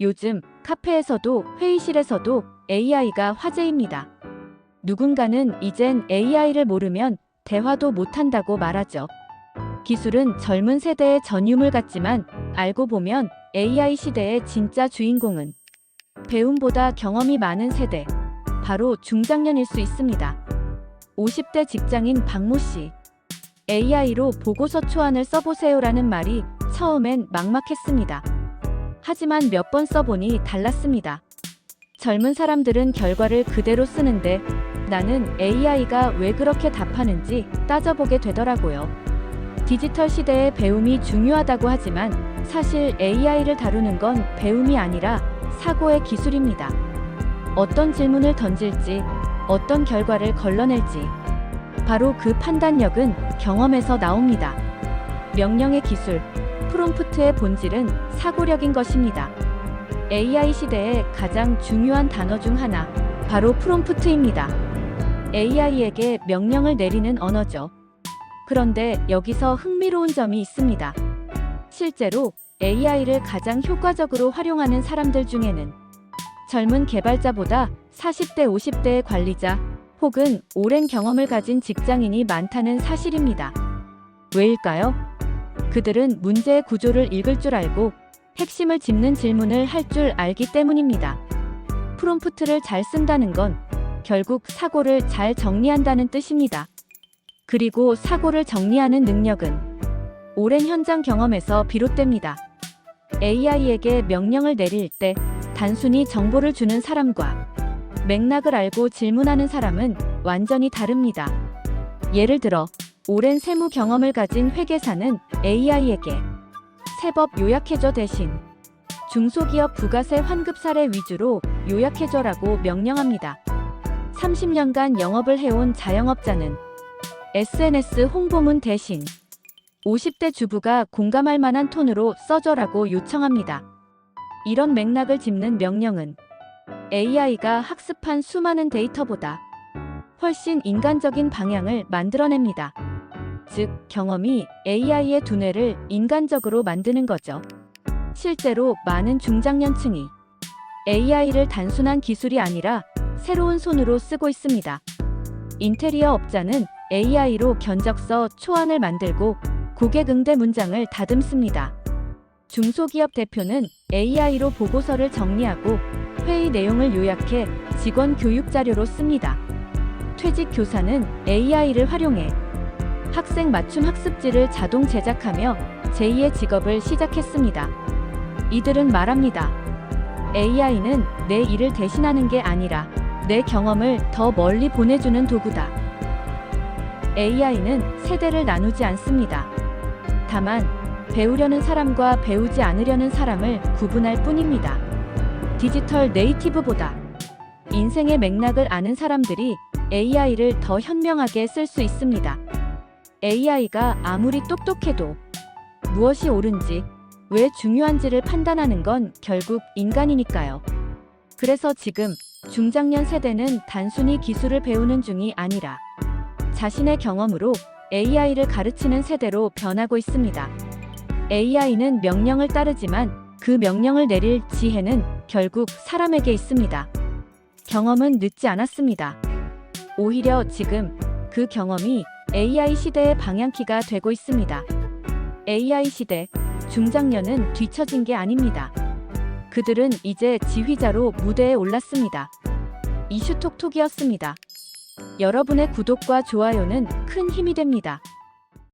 요즘 카페에서도 회의실에서도 AI가 화제입니다. 누군가는 이젠 AI를 모르면 대화도 못한다고 말하죠. 기술은 젊은 세대의 전유물 같지만 알고 보면 AI 시대의 진짜 주인공은 배움보다 경험이 많은 세대, 바로 중장년일 수 있습니다. 50대 직장인 박모 씨. AI로 보고서 초안을 써보세요라는 말이 처음엔 막막했습니다. 하지만 몇 번 써보니 달랐습니다. 젊은 사람들은 결과를 그대로 쓰는데 나는 AI가 왜 그렇게 답하는지 따져보게 되더라고요. 디지털 시대의 배움이 중요하다고 하지만 사실 AI를 다루는 건 배움이 아니라 사고의 기술입니다. 어떤 질문을 던질지, 어떤 결과를 걸러낼지. 바로 그 판단력은 경험에서 나옵니다. 명령의 기술, 프롬프트의 본질은 사고력인 것입니다. AI 시대의 가장 중요한 단어 중 하나, 바로 프롬프트입니다. AI에게 명령을 내리는 언어죠. 그런데 여기서 흥미로운 점이 있습니다. 실제로 AI를 가장 효과적으로 활용하는 사람들 중에는 젊은 개발자보다 40대, 50대의 관리자 혹은 오랜 경험을 가진 직장인이 많다는 사실입니다. 왜일까요? 그들은 문제의 구조를 읽을 줄 알고 핵심을 짚는 질문을 할 줄 알기 때문입니다. 프롬프트를 잘 쓴다는 건 결국 사고를 잘 정리한다는 뜻입니다. 그리고 사고를 정리하는 능력은 오랜 현장 경험에서 비롯됩니다. AI에게 명령을 내릴 때 단순히 정보를 주는 사람과 맥락을 알고 질문하는 사람은 완전히 다릅니다. 예를 들어, 오랜 세무 경험을 가진 회계사는 AI에게 세법 요약해줘 대신 중소기업 부가세 환급 사례 위주로 요약해줘라고 명령합니다. 30년간 영업을 해온 자영업자는 SNS 홍보문 대신 50대 주부가 공감할 만한 톤으로 써줘라고 요청합니다. 이런 맥락을 짚는 명령은 AI가 학습한 수많은 데이터보다 훨씬 인간적인 방향을 만들어냅니다. 즉, 경험이 AI의 두뇌를 인간적으로 만드는 거죠. 실제로 많은 중장년층이 AI를 단순한 기술이 아니라 새로운 손으로 쓰고 있습니다. 인테리어 업자는 AI로 견적서 초안을 만들고 고객 응대 문장을 다듬습니다. 중소기업 대표는 AI로 보고서를 정리하고 회의 내용을 요약해 직원 교육 자료로 씁니다. 퇴직 교사는 AI를 활용해 학생 맞춤 학습지를 자동 제작하며 제2의 직업을 시작했습니다. 이들은 말합니다. AI는 내 일을 대신하는 게 아니라 내 경험을 더 멀리 보내주는 도구다. AI는 세대를 나누지 않습니다. 다만 배우려는 사람과 배우지 않으려는 사람을 구분할 뿐입니다. 디지털 네이티브보다 인생의 맥락을 아는 사람들이 AI를 더 현명하게 쓸 수 있습니다. AI가 아무리 똑똑해도 무엇이 옳은지, 왜 중요한지를 판단하는 건 결국 인간이니까요. 그래서 지금 중장년 세대는 단순히 기술을 배우는 중이 아니라 자신의 경험으로 AI를 가르치는 세대로 변하고 있습니다. AI는 명령을 따르지만 그 명령을 내릴 지혜는 결국 사람에게 있습니다. 경험은 늦지 않았습니다. 오히려 지금 그 경험이 AI 시대의 방향키가 되고 있습니다. AI 시대, 중장년은 뒤처진 게 아닙니다. 그들은 이제 지휘자로 무대에 올랐습니다. 이슈톡톡이었습니다. 여러분의 구독과 좋아요는 큰 힘이 됩니다.